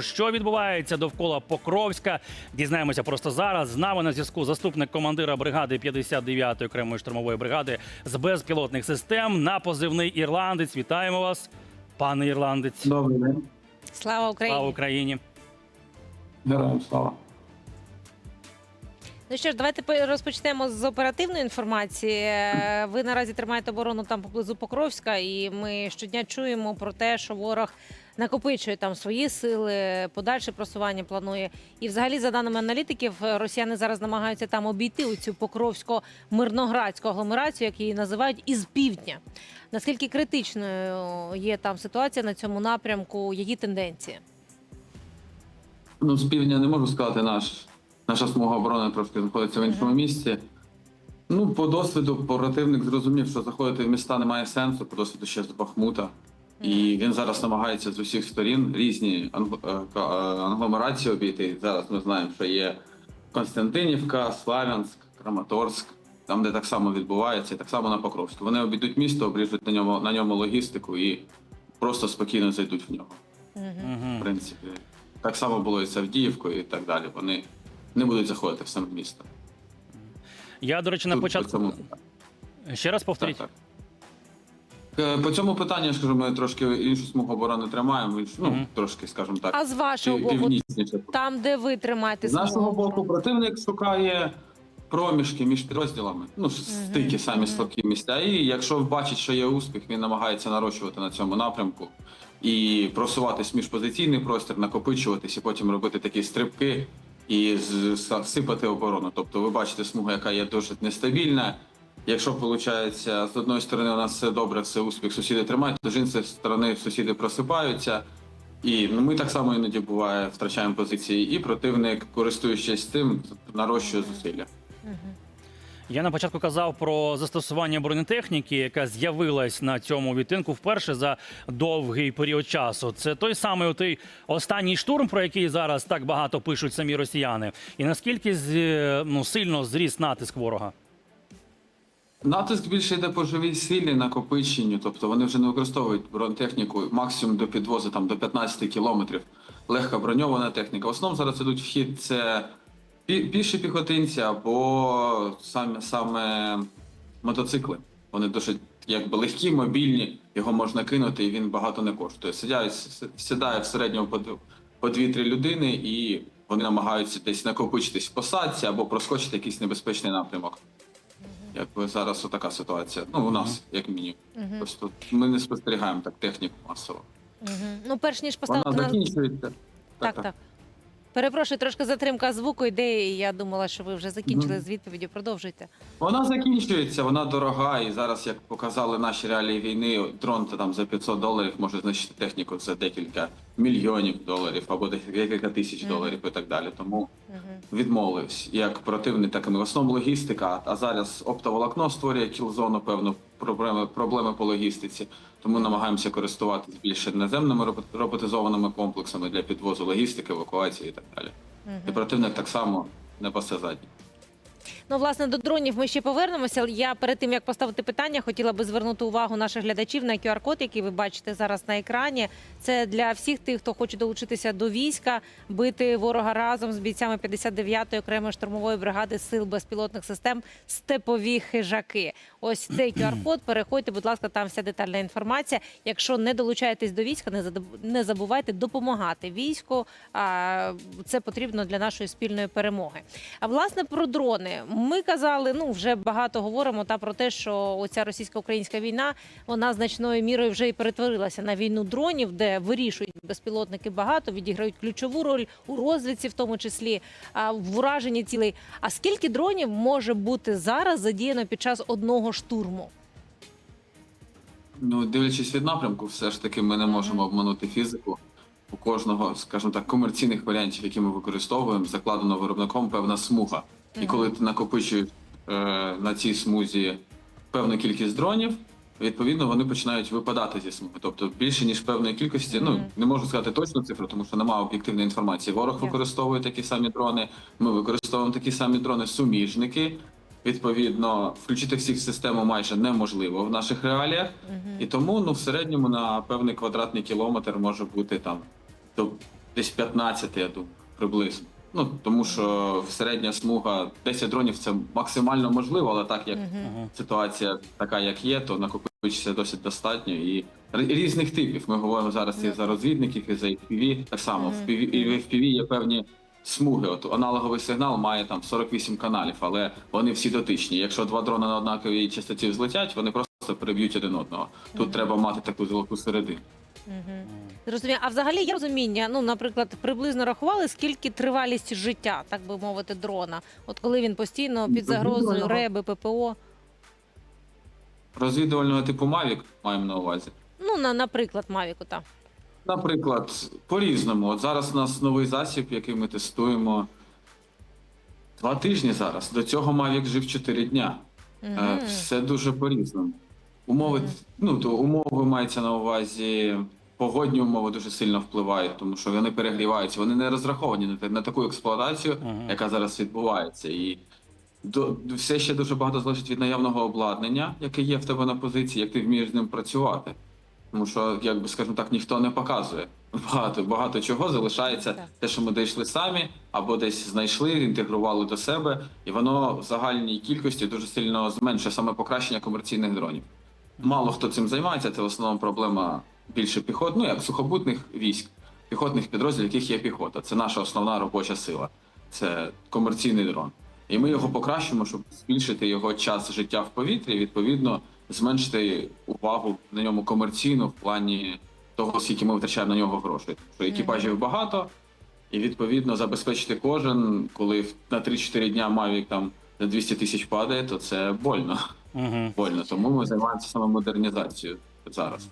Що відбувається довкола Покровська? Дізнаємося просто зараз. З нами на зв'язку заступник командира бригади 59-ї окремої штурмової бригади з безпілотних систем на позивний ірландець. Вітаємо вас, пане ірландець. Добрий день. Слава Україні! Слава Україні! Героям слава. Ну що ж, давайте розпочнемо з оперативної інформації. Е, Ви наразі тримаєте оборону там поблизу Покровська, і ми щодня чуємо про те, що ворог накопичує там свої сили, подальше просування планує. І, взагалі, за даними аналітиків, росіяни зараз намагаються там обійти оцю покровсько-мирноградську агломерацію, як її називають, із півдня. Наскільки критичною є там ситуація на цьому напрямку, які тенденції? Ну, з півдня не можу сказати, наш, наша смуга оборони трошки знаходиться в іншому місці. Ну, по досвіду противник зрозумів, що заходити в міста немає сенсу, по досвіду ще з Бахмута. І він зараз намагається з усіх сторін різні е, е, англомерації обійти. Зараз ми знаємо, що є Константинівка, Славянськ, Краматорськ, там, де так само відбувається, і так само на Покровську. Вони обійдуть місто, обріжуть на ньому, на ньому логістику і просто спокійно зайдуть в нього. В принципі. Так само було і з Авдіївкою і так далі. Вони не будуть заходити в саме місто. Я, до речі, на Тут початку по цьому, ще раз так, повторіть. так. Е, По цьому питанню скажу, ми трошки іншу смугу оборони тримаємо, іншу, ну, Мгм. трошки, скажімо так, А з вашого боку, північніше. там, де ви тримаєте З нашого смугу? боку, противник шукає проміжки між підрозділами, ну, стики самі слабкі місця. І якщо бачить, що є успіх, він намагається нарощувати на цьому напрямку і просуватись між позиційний простір, накопичуватись і потім робити такі стрибки і сипати оборону. Тобто, ви бачите смугу, яка є досить нестабільна. Якщо виходить, з одної сторони у нас все добре, все успіх, сусіди тримають, то з іншої сторони сусіди просипаються. І ну, ми так само іноді буває втрачаємо позиції, і противник, користуючись цим, нарощує зусилля. Я на початку казав про застосування бронетехніки, яка з'явилась на цьому відтинку вперше за довгий період часу. Це той самий отий останній штурм, про який зараз так багато пишуть самі росіяни. І наскільки з- ну, сильно зріс натиск ворога? Натиск більше йде по живій силі, накопиченню, тобто вони вже не використовують бронетехніку максимум до підвозу там до 15 кілометрів. Легка броньована техніка. В основному зараз ідуть в хід це піші піхотинці або саме, саме мотоцикли. Вони досить якби легкі, мобільні, його можна кинути, і він багато не коштує. Сидяє, сідає в середньому по, д- по 2-3 людини, і вони намагаються десь накопичитись в посадці або проскочити якийсь небезпечний напрямок. Якби зараз отака ситуація. Ну, у нас, як мінімум. Просто ми не спостерігаємо так техніку масово. Ну, перш ніж Вона поставити на закінчується. так, так. Перепрошую, трошки затримка звуку йде. і Я думала, що ви вже закінчили з відповіддю. Продовжуйте. Вона закінчується, вона дорога, і зараз, як показали наші реалії війни, дрон та там за 500 доларів може знищити техніку за декілька мільйонів доларів або декілька тисяч доларів і так далі. Тому відмовився як противник, так і ми. В основному логістика. А зараз оптоволокно створює кілзону, певно, проблеми, проблеми по логістиці. Тому намагаємося користуватися більше наземними роботизованими комплексами для підвозу логістики, евакуації і так далі. І противник так само не пасе задні. Ну, власне, до дронів ми ще повернемося. Я перед тим як поставити питання, хотіла би звернути увагу наших глядачів на QR-код, який ви бачите зараз на екрані. Це для всіх тих, хто хоче долучитися до війська, бити ворога разом з бійцями 59-ї окремої штурмової бригади сил безпілотних систем степові хижаки. Ось цей QR-код. Переходьте, будь ласка, там вся детальна інформація. Якщо не долучаєтесь до війська, не забувайте допомагати війську. Це потрібно для нашої спільної перемоги. А власне про дрони. Ми казали, ну вже багато говоримо та про те, що оця російсько-українська війна вона значною мірою вже і перетворилася на війну дронів, де вирішують безпілотники багато, відіграють ключову роль у розвідці, в тому числі а, в ураженні цілей. А скільки дронів може бути зараз задіяно під час одного штурму? Ну, дивлячись від напрямку, все ж таки ми не можемо обманути фізику. У кожного, скажімо так, комерційних варіантів, які ми використовуємо, закладено виробником певна смуга. І коли ти накопичуєш е, на цій смузі певну кількість дронів, відповідно вони починають випадати зі смуги. Тобто більше ніж певної кількості. Ну не можу сказати точну цифру, тому що немає об'єктивної інформації. Ворог використовує такі самі дрони. Ми використовуємо такі самі дрони суміжники. Відповідно, включити всіх в систему майже неможливо в наших реаліях. І тому ну в середньому на певний квадратний кілометр може бути там до десь 15, я думаю, приблизно. Ну тому що середня смуга 10 дронів це максимально можливо, але так як Мгм. ситуація така, як є, то накопичиться досить достатньо і різних типів. Ми говоримо зараз і за розвідників, і за FPV. Так само в Мгм. FPV, і в FPV є певні смуги. От аналоговий сигнал має там 48 каналів, але вони всі дотичні. Якщо два дрони на однаковій частоті взлетять, вони просто переб'ють один одного. Тут Мгм. треба мати таку золоту середину. Зрозуміло. А взагалі є розуміння, ну, наприклад, приблизно рахували, скільки тривалість життя, так би мовити, дрона. От коли він постійно під загрозою реби, ППО. Розвідувального типу Mavic маємо на увазі. Ну, на, наприклад, Мавіку, так. Наприклад, по-різному. От зараз у нас новий засіб, який ми тестуємо. Два тижні зараз. До цього Mavic жив 4 дня. Е, Все дуже по-різному. Умови, ну то умови мається на увазі. Погодні умови дуже сильно впливають, тому що вони перегріваються. Вони не розраховані на, на таку експлуатацію, Мгм. яка зараз відбувається. І до, все ще дуже багато залежить від наявного обладнання, яке є в тебе на позиції, як ти вмієш з ним працювати. Тому що, як би скажімо так, ніхто не показує. Багато багато чого залишається Так. те, що ми дійшли самі, або десь знайшли, інтегрували до себе, і воно в загальній кількості дуже сильно зменшує саме покращення комерційних дронів. Мало хто цим займається, це в основному проблема більше піхот, ну як сухопутних військ, піхотних підрозділів, яких є піхота. Це наша основна робоча сила. Це комерційний дрон. І ми його покращимо, щоб збільшити його час життя в повітрі, і, відповідно, зменшити увагу на ньому комерційно в плані того, скільки ми витрачаємо на нього грошей. Що екіпажів багато, і відповідно забезпечити кожен, коли на 3-4 дня Mavic там на 200 тисяч падає, то це больно. Мгм. Вольно. Тому ми займаємося саме модернізацією зараз.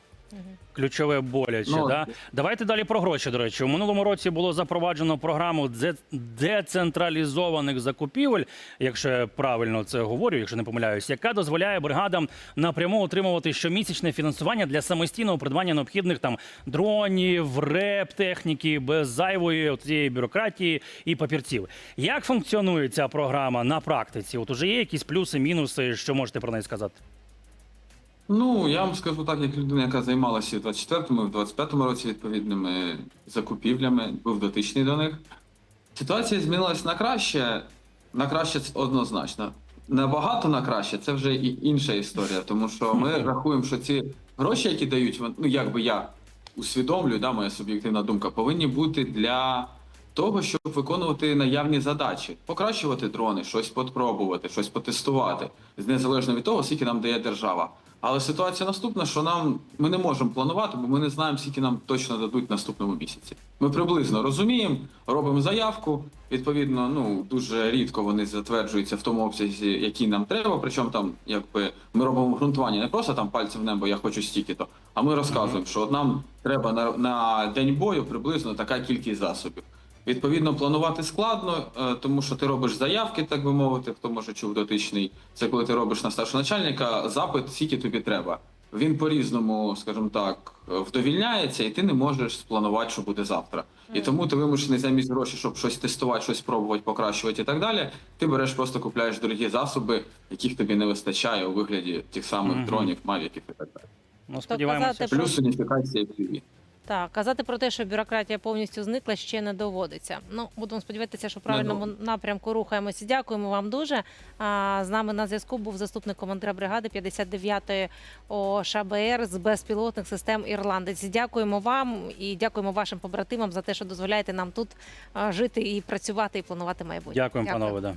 Ключове боляче. Ну, да? Давайте далі про гроші. До речі, у минулому році було запроваджено програму дзе- децентралізованих закупівель, якщо я правильно це говорю, якщо не помиляюсь, яка дозволяє бригадам напряму отримувати щомісячне фінансування для самостійного придбання необхідних там дронів, реп техніки без зайвої цієї бюрократії і папірців. Як функціонує ця програма на практиці? От уже є якісь плюси, мінуси, що можете про неї сказати? Ну, я вам скажу так, як людина, яка займалася в 24-му, і в 25-му році відповідними закупівлями, був дотичний до них. Ситуація змінилась на краще. На краще це однозначно. Набагато на краще це вже і інша історія, тому що ми рахуємо, що ці гроші, які дають, ну як би я усвідомлюю, да, моя суб'єктивна думка, повинні бути для того, щоб виконувати наявні задачі, покращувати дрони, щось попробувати, щось потестувати, незалежно від того, скільки нам дає держава. Але ситуація наступна, що нам ми не можемо планувати, бо ми не знаємо, скільки нам точно дадуть в наступному місяці. Ми приблизно розуміємо, робимо заявку. Відповідно, ну дуже рідко вони затверджуються в тому обсязі, який нам треба. Причому там, якби ми робимо ґрунтування не просто там пальцем в небо, я хочу стільки-то, а ми розказуємо, що от нам треба на, на день бою приблизно така кількість засобів. Відповідно, планувати складно, е, тому що ти робиш заявки, так би мовити, хто може чув дотичний. Це коли ти робиш на старшого начальника запит, скільки тобі треба. Він по-різному, скажімо так, е, вдовільняється, і ти не можеш спланувати, що буде завтра. І тому ти вимушений замість грошей, щоб щось тестувати, щось пробувати, покращувати і так далі. Ти береш, просто купляєш дорогі засоби, яких тобі не вистачає у вигляді тих самих дронів, мавіків і так далі. Ну, сподіваємося. Плюс уніфікація FPV. Так, казати про те, що бюрократія повністю зникла, ще не доводиться. Ну, будемо сподіватися, що в правильному напрямку рухаємося. Дякуємо вам дуже. А, з нами на зв'язку був заступник командира бригади 59-ї ОШБР з безпілотних систем Ірландець. Дякуємо вам і дякуємо вашим побратимам за те, що дозволяєте нам тут жити і працювати і планувати майбутнє. Дякуємо, панове. Да.